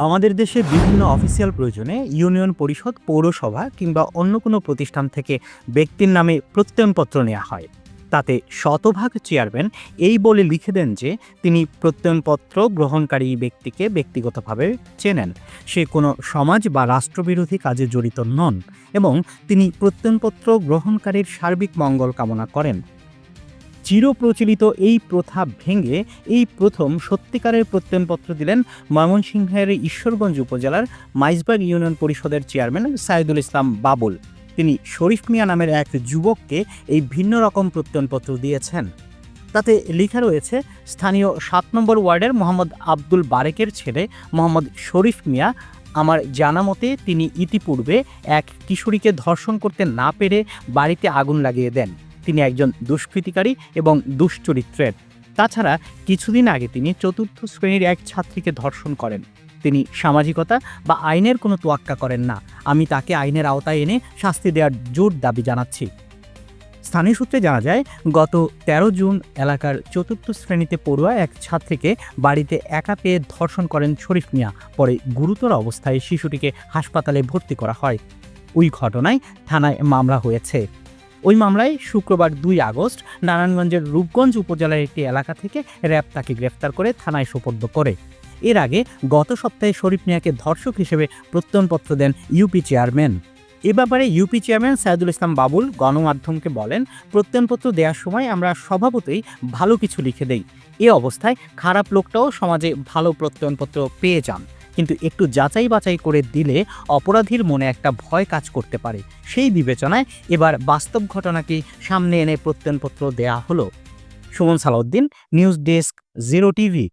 আমাদের দেশে বিভিন্ন অফিসিয়াল প্রয়োজনে ইউনিয়ন পরিষদ, পৌরসভা কিংবা অন্য কোনো প্রতিষ্ঠান থেকে ব্যক্তির নামে প্রত্যয়নপত্র নেওয়া হয়। তাতে শতভাগ চেয়ারম্যান এই বলে লিখে দেন যে, তিনি প্রত্যয়নপত্র গ্রহণকারী ব্যক্তিকে ব্যক্তিগতভাবে চেনেন। সে কোনো সমাজ বা রাষ্ট্রবিরোধী কাজে জড়িত নন এবং তিনি প্রত্যয়নপত্র গ্রহণকারীর সার্বিক মঙ্গল কামনা করেন। চিরপ্রচলিত এই প্রথা ভেঙে এই প্রথম সত্যিকারের প্রত্যয়নপত্র দিলেন ময়মনসিংহের ঈশ্বরগঞ্জ উপজেলার মাইজবাগ ইউনিয়ন পরিষদের চেয়ারম্যান সাইদুল ইসলাম বাবুল। তিনি শরীফ মিয়া নামের এক যুবককে এই ভিন্ন রকম প্রত্যয়নপত্র দিয়েছেন। তাতে লেখা রয়েছে, স্থানীয় সাত নম্বর ওয়ার্ডের মোহাম্মদ আব্দুল বারেকের ছেলে মোহাম্মদ শরীফ মিয়া, আমার জানা মতে তিনি ইতিপূর্বে এক কিশোরীকে ধর্ষণ করতে না পেরে বাড়িতে আগুন লাগিয়ে দেন। তিনি একজন দুষ্কৃতিকারী এবং দুশ্চরিত্রের। তাছাড়া কিছুদিন আগে তিনি চতুর্থ শ্রেণির এক ছাত্রীকে ধর্ষণ করেন। তিনি সামাজিকতা বা আইনের কোনো তোয়াক্কা করেন না। আমি তাকে আইনের আওতায় এনে শাস্তি দেওয়ার জোর দাবি জানাচ্ছি। স্থানীয় সূত্রে জানা যায়, গত ১৩ জুন এলাকার চতুর্থ শ্রেণীতে পড়ুয়া এক ছাত্রীকে বাড়িতে একা পেয়ে ধর্ষণ করেন শরীফ মিয়া। পরে গুরুতর অবস্থায় শিশুটিকে হাসপাতালে ভর্তি করা হয়। ওই ঘটনায় থানায় মামলা হয়েছে। ওই মামলায় শুক্রবার দুই আগস্ট নারায়ণগঞ্জের রূপগঞ্জ উপজেলার একটি এলাকা থেকে র্যাব তাকে গ্রেফতার করে থানায় সোপর্দ করে। এর আগে গত সপ্তাহে শরীফ মিয়াকে ধর্ষক হিসেবে প্রত্যয়নপত্র দেন ইউপি চেয়ারম্যান। এ ব্যাপারে ইউপি চেয়ারম্যান সাইদুল ইসলাম বাবুল গণমাধ্যমকে বলেন, প্রত্যয়নপত্র দেওয়ার সময় আমরা স্বভাবতই ভালো কিছু লিখে দেই। এ অবস্থায় খারাপ লোকটাও সমাজে ভালো প্রত্যয়নপত্র পেয়ে যান। কিন্তু একটু যাচাই বাছাই করে দিলে অপরাধীর মনে একটা ভয় কাজ করতে পারে। সেই বিবেচনায় এবার বাস্তব ঘটনাকে সামনে এনে প্রত্যয়নপত্র দেয়া হলো। Suman Salauddin, news desk, Zero TV.